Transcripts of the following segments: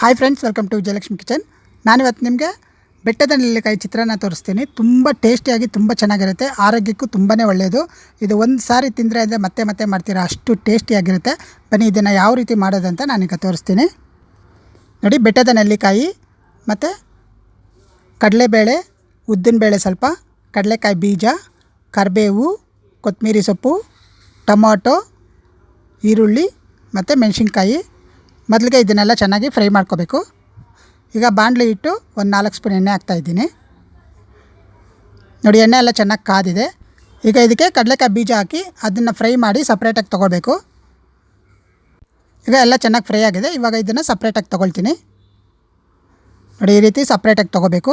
Hi friends welcome to Vijayalakshmi kitchen ನಾನಿವತ್ತು ನಿಮಗೆ ಬೆಟ್ಟದ ನೆಲ್ಲಿಕಾಯಿ ಚಿತ್ರಾನ್ನ ತೋರಿಸ್ತೀನಿ. ತುಂಬ ಟೇಸ್ಟಿಯಾಗಿ ತುಂಬ ಚೆನ್ನಾಗಿರುತ್ತೆ. ಆರೋಗ್ಯಕ್ಕೂ ತುಂಬಾ ಒಳ್ಳೆಯದು ಇದು ಒಂದು ಸಾರಿ ತಿಂದರೆ ಅಂದರೆ ಮತ್ತೆ ಮತ್ತೆ ಮಾಡ್ತೀರಾ? ಅಷ್ಟು ಟೇಸ್ಟಿಯಾಗಿರುತ್ತೆ ಬನ್ನಿ, ಇದನ್ನು ಯಾವ ರೀತಿ ಮಾಡೋದಂತ ನಾನೀಗ ತೋರಿಸ್ತೀನಿ. ನೋಡಿ, ಬೆಟ್ಟದ ನೆಲ್ಲಿಕಾಯಿ ಮತ್ತು ಕಡಲೆಬೇಳೆ, ಉದ್ದಿನಬೇಳೆ ಸ್ವಲ್ಪ, ಕಡಲೆಕಾಯಿ ಬೀಜ, ಕರಿಬೇವು ಕೊತ್ತಂಬರಿ ಸೊಪ್ಪು, ಟೊಮಾಟೊ, ಈರುಳ್ಳಿ ಮತ್ತು ಮೆಣಸಿನ್ಕಾಯಿ. ಮೊದಲಿಗೆ ಇದನ್ನೆಲ್ಲ ಚೆನ್ನಾಗಿ ಫ್ರೈ ಮಾಡ್ಕೋಬೇಕು. ಈಗ ಬಾಣಲೆ ಇಟ್ಟು ಒಂದು ನಾಲ್ಕು ಸ್ಪೂನ್ ಎಣ್ಣೆ ಹಾಕ್ತಾಯಿದ್ದೀನಿ ನೋಡಿ, ಎಣ್ಣೆ ಎಲ್ಲ ಚೆನ್ನಾಗಿ ಕಾದಿದೆ. ಈಗ ಇದಕ್ಕೆ ಕಡಲೆಕಾಯಿ ಬೀಜ ಹಾಕಿ ಅದನ್ನು ಫ್ರೈ ಮಾಡಿ ಸಪ್ರೇಟಾಗಿ ತೊಗೊಳ್ಬೇಕು. ಈಗ ಎಲ್ಲ ಚೆನ್ನಾಗಿ ಫ್ರೈ ಆಗಿದೆ. ಇವಾಗ ಇದನ್ನು ಸಪ್ರೇಟಾಗಿ ತೊಗೊಳ್ತೀನಿ. ನೋಡಿ, ಈ ರೀತಿ ಸಪ್ರೇಟಾಗಿ ತೊಗೋಬೇಕು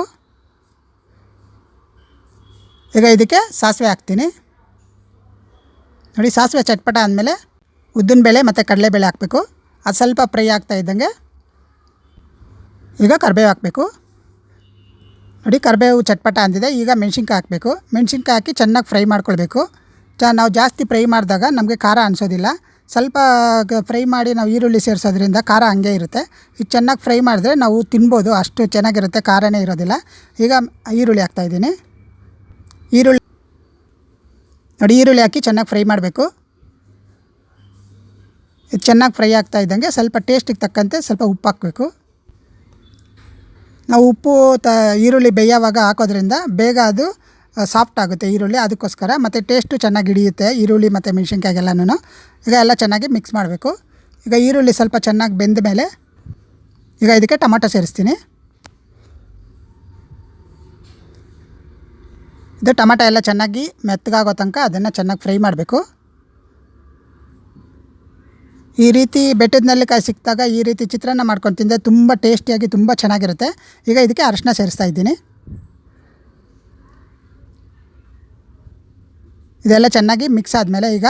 ಈಗ ಇದಕ್ಕೆ ಸಾಸಿವೆ ಹಾಕ್ತೀನಿ. ನೋಡಿ, ಸಾಸಿವೆ ಚಟ್ಪಟ ಆದಮೇಲೆ ಉದ್ದಿನ ಬೇಳೆ ಮತ್ತು ಕಡಲೆಬೇಳೆ ಹಾಕಬೇಕು. ಅದು ಸ್ವಲ್ಪ ಫ್ರೈ ಆಗ್ತಾ ಇದ್ದಂಗೆ ಈಗ ಕರಿಬೇವು ಹಾಕಬೇಕು. ನೋಡಿ ಕರಿಬೇವು ಚಟ್ಪಟ ಅಂದಿದೆ, ಈಗ ಮೆಣಸಿನ್ಕಾಯಿ ಹಾಕಬೇಕು. ಮೆಣಸಿನ್ಕಾಯಿ ಹಾಕಿ ಚೆನ್ನಾಗಿ ಫ್ರೈ ಮಾಡ್ಕೊಳ್ಬೇಕು. ಚ ನಾವು ಜಾಸ್ತಿ ಫ್ರೈ ಮಾಡಿದಾಗ ನಮಗೆ ಖಾರ ಅನಿಸೋದಿಲ್ಲ. ಸ್ವಲ್ಪ ಫ್ರೈ ಮಾಡಿ ನಾವು ಈರುಳ್ಳಿ ಸೇರಿಸೋದ್ರಿಂದ ಖಾರ ಹಂಗೆ ಇರುತ್ತೆ. ಇದು ಚೆನ್ನಾಗಿ ಫ್ರೈ ಮಾಡಿದ್ರೆ ನಾವು ತಿನ್ಬೋದು, ಅಷ್ಟು ಚೆನ್ನಾಗಿರುತ್ತೆ, ಖಾರನೇ ಇರೋದಿಲ್ಲ. ಈಗ ಈರುಳ್ಳಿ ಹಾಕ್ತಾಯಿದ್ದೀನಿ ಈರುಳ್ಳಿ, ನೋಡಿ ಈರುಳ್ಳಿ ಹಾಕಿ ಚೆನ್ನಾಗಿ ಫ್ರೈ ಮಾಡಬೇಕು. ಇದು ಚೆನ್ನಾಗಿ ಫ್ರೈ ಆಗ್ತಾ ಇದ್ದಂಗೆ ಸ್ವಲ್ಪ ಟೇಸ್ಟಿಗೆ ತಕ್ಕಂತೆ ಸ್ವಲ್ಪ ಉಪ್ಪು ಹಾಕಬೇಕು. ನಾವು ಉಪ್ಪು ತ ಈರುಳ್ಳಿ ಬೇಯೋವಾಗ ಹಾಕೋದ್ರಿಂದ ಬೇಗ ಅದು ಸಾಫ್ಟ್ ಆಗುತ್ತೆ ಈರುಳ್ಳಿ ಅದಕ್ಕೋಸ್ಕರ ಮತ್ತು ಟೇಸ್ಟು ಚೆನ್ನಾಗಿ ಹಿಡಿಯುತ್ತೆ ಈರುಳ್ಳಿ ಮತ್ತು ಮೆಣಸಿನ್ಕಾಯಿಗೆಲ್ಲನೂ ಈಗ ಎಲ್ಲ ಚೆನ್ನಾಗಿ ಮಿಕ್ಸ್ ಮಾಡಬೇಕು. ಈಗ ಈರುಳ್ಳಿ ಸ್ವಲ್ಪ ಚೆನ್ನಾಗಿ ಬೆಂದ ಮೇಲೆ ಈಗ ಇದಕ್ಕೆ ಟೊಮಾಟೊ ಸೇರಿಸ್ತೀನಿ. ಇದು ಟೊಮಾಟೊ ಎಲ್ಲ ಚೆನ್ನಾಗಿ ಮೆತ್ತಗಾಗೋ ತನಕ ಅದನ್ನು ಚೆನ್ನಾಗಿ ಫ್ರೈ ಮಾಡಬೇಕು. ಈ ರೀತಿ ಬೆಟ್ಟದ ನೆಲ್ಲಿಕಾಯಿ ಸಿಕ್ಕಿದಾಗ ಈ ರೀತಿ ಚಿತ್ರಾನ್ನ ಮಾಡ್ಕೊಂಡು ತಿಂದರೆ ತುಂಬ ಟೇಸ್ಟಿಯಾಗಿ ತುಂಬ ಚೆನ್ನಾಗಿರುತ್ತೆ. ಈಗ ಇದಕ್ಕೆ ಅರಶಿನ ಸೇರಿಸ್ತಾ ಇದ್ದೀನಿ. ಇದೆಲ್ಲ ಚೆನ್ನಾಗಿ ಮಿಕ್ಸ್ ಆದಮೇಲೆ ಈಗ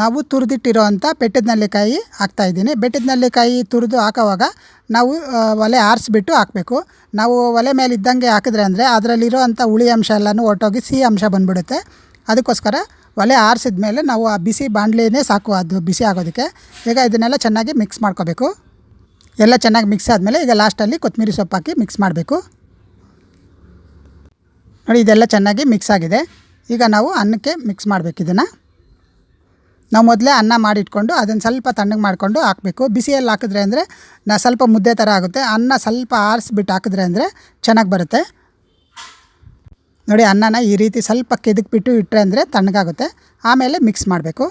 ನಾವು ತುರಿದಿಟ್ಟಿರೋ ಅಂಥ ಬೆಟ್ಟದ ನೆಲ್ಲಿಕಾಯಿ ಹಾಕ್ತಾಯಿದ್ದೀನಿ ಬೆಟ್ಟದ ನೆಲ್ಲಿಕಾಯಿ ತುರಿದು ಹಾಕೋವಾಗ ನಾವು ಒಲೆ ಆರಿಸ್ಬಿಟ್ಟು ಹಾಕಬೇಕು. ನಾವು ಒಲೆ ಮೇಲೆ ಇದ್ದಂಗೆ ಹಾಕಿದ್ರೆ ಅಂದರೆ ಅದರಲ್ಲಿರೋ ಅಂಥ ಹುಳಿ ಅಂಶ ಎಲ್ಲನೂ ಒಟ್ಟೋಗಿ ಸಿಹಿ ಅಂಶ ಬಂದ್ಬಿಡುತ್ತೆ. ಅದಕ್ಕೋಸ್ಕರ ಒಲೆ ಆರಿಸಿದ ಮೇಲೆ ನಾವು ಆ ಬಿಸಿ ಬಾಣಲಿನೇ ಸಾಕು, ಅದು ಬಿಸಿ ಆಗೋದಕ್ಕೆ. ಈಗ ಇದನ್ನೆಲ್ಲ ಚೆನ್ನಾಗಿ ಮಿಕ್ಸ್ ಮಾಡ್ಕೋಬೇಕು. ಎಲ್ಲ ಚೆನ್ನಾಗಿ ಮಿಕ್ಸ್ ಆದಮೇಲೆ ಈಗ ಲಾಸ್ಟಲ್ಲಿ ಕೊತ್ತಂಬರಿ ಸೊಪ್ಪು ಹಾಕಿ ಮಿಕ್ಸ್ ಮಾಡಬೇಕು. ನೋಡಿ, ಇದೆಲ್ಲ ಚೆನ್ನಾಗಿ ಮಿಕ್ಸ್ ಆಗಿದೆ. ಈಗ ನಾವು ಅನ್ನಕ್ಕೆ ಮಿಕ್ಸ್ ಮಾಡಬೇಕು ಇದನ್ನು. ನಾವು ಮೊದಲೇ ಅನ್ನ ಮಾಡಿಟ್ಕೊಂಡು ಅದನ್ನು ಸ್ವಲ್ಪ ತಣ್ಣಗೆ ಮಾಡಿಕೊಂಡು ಹಾಕಬೇಕು. ಬಿಸಿಯಲ್ಲಿ ಹಾಕಿದ್ರೆ ಅಂದರೆ ನಾ ಸ್ವಲ್ಪ ಮುದ್ದೆ ಥರ ಆಗುತ್ತೆ. ಅನ್ನ ಸ್ವಲ್ಪ ಆರಿಸ್ಬಿಟ್ಟು ಹಾಕಿದ್ರೆ ಅಂದರೆ ಚೆನ್ನಾಗಿ ಬರುತ್ತೆ. ನೋಡಿ ಅನ್ನನ ಈ ರೀತಿ ಸ್ವಲ್ಪ ಕೆದಕ್ಬಿಟ್ಟು ಇಟ್ಟರೆ ಅಂದರೆ ತಣ್ಣಗಾಗುತ್ತೆ. ಆಮೇಲೆ ಮಿಕ್ಸ್ ಮಾಡಬೇಕು.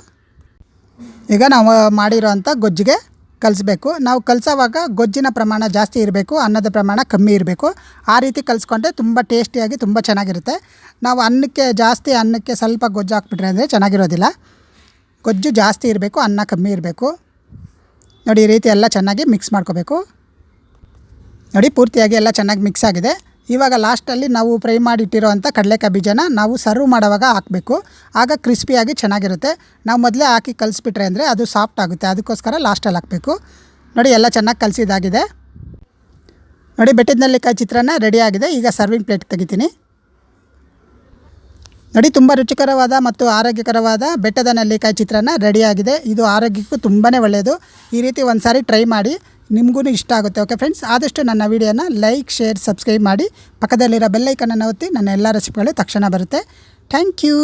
ಈಗ ನಾವು ಮಾಡಿರೋ ಅಂಥ ಗೊಜ್ಜಿಗೆ ಕಲಿಸ್ಬೇಕು. ನಾವು ಕಲಿಸೋವಾಗ ಗೊಜ್ಜಿನ ಪ್ರಮಾಣ ಜಾಸ್ತಿ ಇರಬೇಕು, ಅನ್ನದ ಪ್ರಮಾಣ ಕಮ್ಮಿ ಇರಬೇಕು. ಆ ರೀತಿ ಕಲಿಸ್ಕೊಂಡ್ರೆ ತುಂಬ ಟೇಸ್ಟಿಯಾಗಿ ತುಂಬ ಚೆನ್ನಾಗಿರುತ್ತೆ. ನಾವು ಅನ್ನಕ್ಕೆ ಜಾಸ್ತಿ ಅನ್ನಕ್ಕೆ ಸ್ವಲ್ಪ ಗೊಜ್ಜು ಹಾಕ್ಬಿಟ್ರೆ ಅಂದರೆ ಚೆನ್ನಾಗಿರೋದಿಲ್ಲ. ಗೊಜ್ಜು ಜಾಸ್ತಿ ಇರಬೇಕು, ಅನ್ನ ಕಮ್ಮಿ ಇರಬೇಕು. ನೋಡಿ ಈ ರೀತಿ ಎಲ್ಲ ಚೆನ್ನಾಗಿ ಮಿಕ್ಸ್ ಮಾಡ್ಕೋಬೇಕು. ನೋಡಿ ಪೂರ್ತಿಯಾಗಿ ಎಲ್ಲ ಚೆನ್ನಾಗಿ ಮಿಕ್ಸ್ ಆಗಿದೆ. ಇವಾಗ ಲಾಸ್ಟಲ್ಲಿ ನಾವು ಫ್ರೈ ಮಾಡಿಟ್ಟಿರೋ ಅಂಥ ಕಡಲೆಕಾಯಿ ಬೀಜನ ನಾವು ಸರ್ವ್ ಮಾಡುವಾಗ ಹಾಕಬೇಕು. ಆಗ ಕ್ರಿಸ್ಪಿಯಾಗಿ ಚೆನ್ನಾಗಿರುತ್ತೆ. ನಾವು ಮೊದಲೇ ಹಾಕಿ ಕಲಿಸ್ಬಿಟ್ರೆ ಅಂದರೆ ಅದು ಸಾಫ್ಟ್ ಆಗುತ್ತೆ. ಅದಕ್ಕೋಸ್ಕರ ಲಾಸ್ಟಲ್ಲಿ ಹಾಕಬೇಕು. ನೋಡಿ, ಎಲ್ಲ ಚೆನ್ನಾಗಿ ಕಲಿಸಿದಾಗಿದೆ. ನೋಡಿ ಬೆಟ್ಟದ ನೆಲ್ಲಿಕಾಯಿ ಚಿತ್ರಾನ್ನ ರೆಡಿಯಾಗಿದೆ ಈಗ ಸರ್ವಿಂಗ್ ಪ್ಲೇಟ್ ತೆಗಿತೀನಿ. ನೋಡಿ, ತುಂಬ ರುಚಿಕರವಾದ ಮತ್ತು ಆರೋಗ್ಯಕರವಾದ ಬೆಟ್ಟದ ನೆಲ್ಲಿಕಾಯಿ ಚಿತ್ರಾನ್ನ ರೆಡಿಯಾಗಿದೆ ಇದು ಆರೋಗ್ಯಕ್ಕೂ ತುಂಬಾ ಒಳ್ಳೆಯದು ಈ ರೀತಿ ಒಂದು ಸಾರಿ ಟ್ರೈ ಮಾಡಿ. ನಿಮಗೂ ಇಷ್ಟ ಆಗುತ್ತೆ. ಓಕೆ ಫ್ರೆಂಡ್ಸ್ ಆದಷ್ಟು ನನ್ನ ವೀಡಿಯೋನ ಲೈಕ್ ಶೇರ್ ಸಬ್ಸ್ಕ್ರೈಬ್ ಮಾಡಿ. ಪಕ್ಕದಲ್ಲಿರೋ ಬೆಲ್ಲೈಕನನ್ನು ಒತ್ತಿ. ನನ್ನ ಎಲ್ಲ ರೆಸಿಪಿಗಳು ತಕ್ಷಣ ಬರುತ್ತೆ. Thank you